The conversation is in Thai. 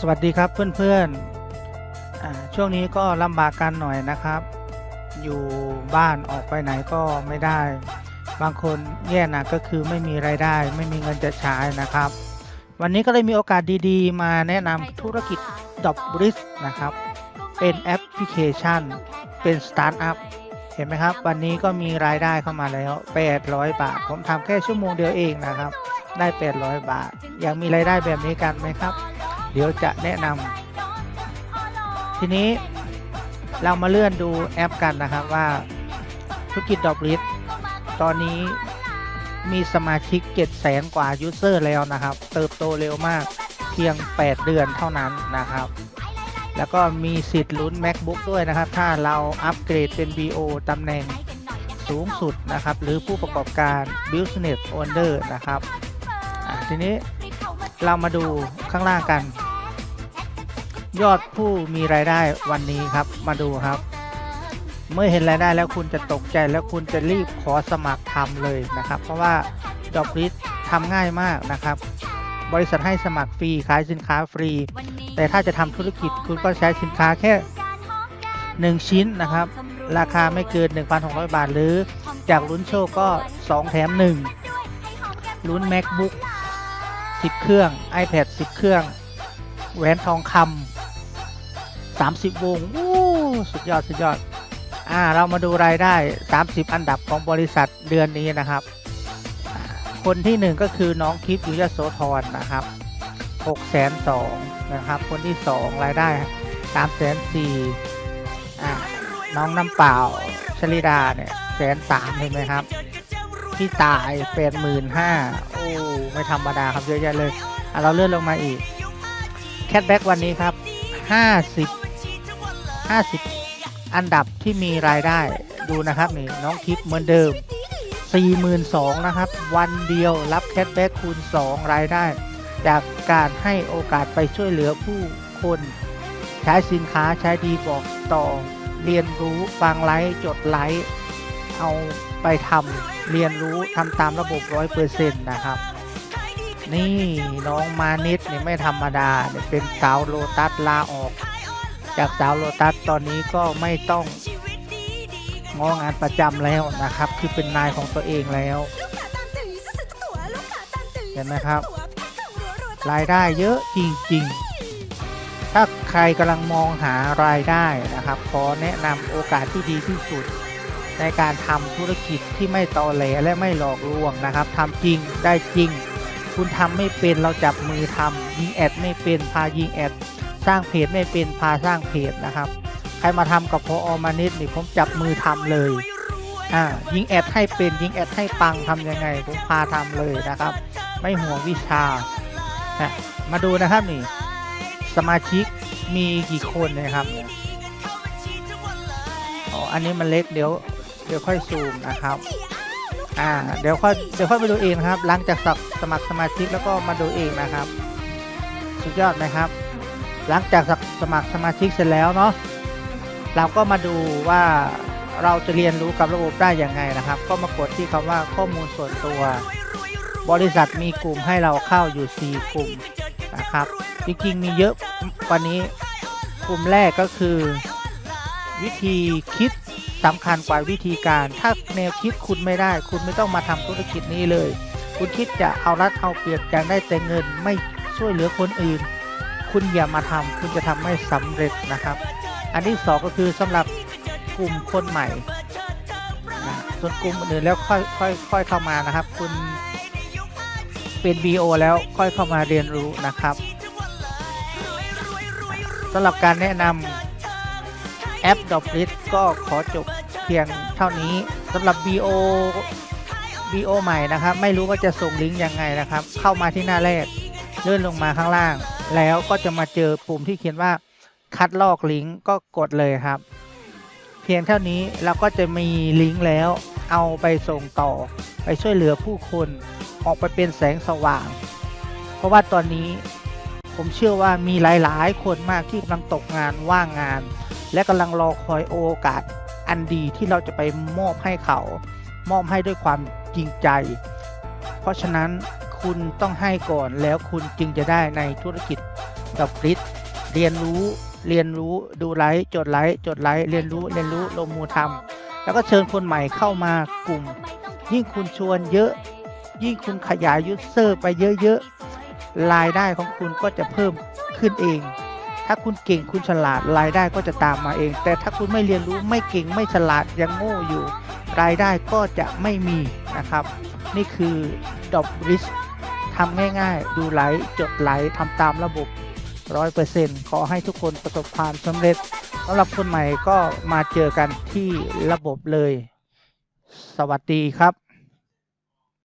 สวัสดีครับเพื่อนๆ ช่วงนี้ก็ลำบากกันหน่อยนะครับ อยู่บ้านออกไปไหนก็ไม่ได้ บางคนแย่หนักก็คือไม่มีไรายได้ ไม่มีเงินจะใช้นะครับ วันนี้ก็เลยมีโอกาสดีๆ มาแนะนำธุรกิจดอบริสนะครับ เป็นแอปพลิเคชัน เป็นสตาร์ทอัพเห็นไหมครับ วันนี้ก็มีรายได้เข้ามาแล้ว 800 บาท ผมทำแค่ชั่วโมงเดียวเองนะครับ ได้ 800 บาท อยากมีรายได้แบบนี้กันไหมครับ เดี๋ยวจะแนะนำทีนี้เรามาเลื่อนดูแอปกันนะครับว่าธุรกิจดอกลิสตอนนี้มีสมาชิก7แสนกว่ายูเซอร์แล้วนะครับ เติบโตเร็วมากเพียง 8 เดือนเท่านั้นนะครับ แล้วก็มีสิทธิ์ลุ้น MacBook ด้วยนะครับ ถ้าเราอัปเกรดเป็น BO ตำแหน่งสูงสุดนะครับ หรือผู้ประกอบการ Business Owner นะครับทีนี้เรามาดูข้างล่างกัน ยอดผู้มีรายได้วันนี้ครับมาดูครับ เมื่อเห็นรายได้แล้วคุณจะตกใจแล้วคุณจะรีบขอสมัครทำเลยนะครับ เพราะว่าดอกริสทำง่ายมากนะครับ บริษัทให้สมัครฟรีขายสินค้าฟรี แต่ถ้าจะทำธุรกิจคุณก็ใช้สินค้าแค่ 1 ชิ้นนะครับ ราคาไม่เกิน 1,600 บาท หรือจากลุ้นโชคก็ 2 แถม 1 ลุ้น MacBook 10 เครื่อง iPad 10 เครื่องแหวนทองคำ 30 วงวู้สุดยอด สุดยอด อ่า เรามาดูรายได้ 30 อันดับของบริษัทเดือนนี้นะครับ คนที่หนึ่งก็คือน้องคลิปยุยโสธรนะครับ6แสนสองนะครับ คนที่สองรายได้3แสนสี่อ่าน้องน้ำเปล่าชลิดาเนี่ยแสนสามเห็นไหมครับ พี่ตายแปดหมื่นห้าโอ้ ไม่ธรรมดาครับเยอะแยะเลย อะ เราเลื่อนลงมาอีก แคทแบ็กวันนี้ครับ50 50 อันดับที่มีรายได้ดูนะครับนี่น้องคลิปเหมือนเดิม 42,000นะครับ วันเดียวรับแคทแบ็กคูณ 2 รายได้ จากการให้โอกาสไปช่วยเหลือผู้คน ใช้สินค้าใช้ดีบอกต่อ เรียนรู้ฟังไลฟ์จดไลฟ์เอาไปทำเรียนรู้ทำตามระบบ100%นะครับนี่น้องมานิดนี่ไม่ธรรมดาเนี่ยเป็นสาวโลตัสลาออก จากสาวโลตัสตอนนี้ก็ไม่ต้องงองานประจำแล้วนะครับ คือเป็นนายของตัวเองแล้วเห็นไหมครับ รายได้เยอะจริง ๆ ถ้าใครกำลังมองหารายได้นะครับขอแนะนำโอกาสที่ดีที่สุด ในการทำธุรกิจที่ไม่ตอแหลและไม่หลอกลวงนะครับทำจริงได้จริง คุณทำไม่เป็นเราจับมือทำยิงแอดไม่เป็นพายิงแอด สร้างเพจไม่เป็นพาสร้างเพจนะครับ ใครมาทำกับพออมานิดนี่ผมจับมือทำเลยอ่ายิงแอดให้เป็นยิงแอดให้ปังทำยังไง ผมพาทำเลยนะครับ ไม่ห่วงวิชานะมาดูนะครับนี่ สมาชิกมีกี่คนนะครับเนี่ยอ๋ออันนี้มันเล็กเดี๋ยวเดี๋ยวค่อยซูมนะครับอ่าเดี๋ยวค่อยเดี๋ยวค่อยไปดูเองนะครับหลังจากสมัครสมัครสมาชิกแล้วก็มาดูเองนะครับ สุดยอดไหมครับ หลังจากสมัครสมาชิกเสร็จแล้วเนาะเราก็มาดูว่าเราจะเรียนรู้กับระบบได้อย่างไงนะครับ ก็มากดที่คำว่าข้อมูลส่วนตัว บริษัทมีกลุ่มให้เราเข้าอยู่ 4 กลุ่มนะครับจริงๆมีเยอะกว่านี้กลุ่มแรกก็คือ วิธีคิดสำคัญกว่าวิธีการ ถ้าแนวคิดคุณไม่ได้ คุณไม่ต้องมาทำธุรกิจนี้เลย คุณคิดจะเอารัดเอาเปรียบอย่ากได้แต่เงินไม่ช่วยเหลือคนอื่น คุณอย่ามาทำคุณจะทำไม่สำเร็จนะครับ อันที่สองก็คือสำหรับกลุ่มคนใหม่นะส่วนกลุ่มอื่นแล้วค่อยค่อยค่อยเข้ามานะครับ คุณเป็น BO แล้วค่อยเข้ามาเรียนรู้นะครับสำหรับการแนะนำแอปดอ l i s ก็ขอจบเพียงเท่านี้สำหรับ BO BO ใหม่นะครับ ไม่รู้ว่าจะส่งลิงก์ยังไงนะครับ เข้ามาที่หน้าแรก เลื่อนลงมาข้างล่าง แล้วก็จะมาเจอปุ่มที่เขียนว่าคัดลอกลิงก์ก็กดเลยครับ เพียงเท่านี้เราก็จะมีลิงก์แล้ว เอาไปส่งต่อ ไปช่วยเหลือผู้คนออกไปเป็นแสงสว่าง เพราะว่าตอนนี้ผมเชื่อว่ามีหลาย ๆ คนมากที่กำลังตกงานว่างงาน และกำลังรอคอยโอกาสอันดีที่เราจะไปมอบให้เขา มอบให้ด้วยความจริงใจ เพราะฉะนั้น คุณต้องให้ก่อนแล้วคุณจึงจะได้ในธุรกิจกับริสเรียนรู้เรียนรู้ดูไลฟ์จดไลฟ์จดไลฟ์เรียนรู้เรียนรู้ลงมือทำแล้วก็เชิญคนใหม่เข้ามากลุ่ม ยิ่งคุณชวนเยอะ ยิ่งคุณขยายยูเซอร์ไปเยอะๆรายได้ของคุณก็จะเพิ่มขึ้นเอง ถ้าคุณเก่งคุณฉลาดรายได้ก็จะตามมาเอง แต่ถ้าคุณไม่เรียนรู้ไม่เก่งไม่ฉลาดยังโง่อยู่ รายได้ก็จะไม่มีนะครับ นี่คือดอบริส ทำง่ายๆ ดูไลฟ์จดไลฟ์ทำตามระบบ 100%ขอให้ทุกคนประสบความสำเร็จสำหรับคนใหม่ก็มาเจอกันที่ระบบเลย สวัสดีครับ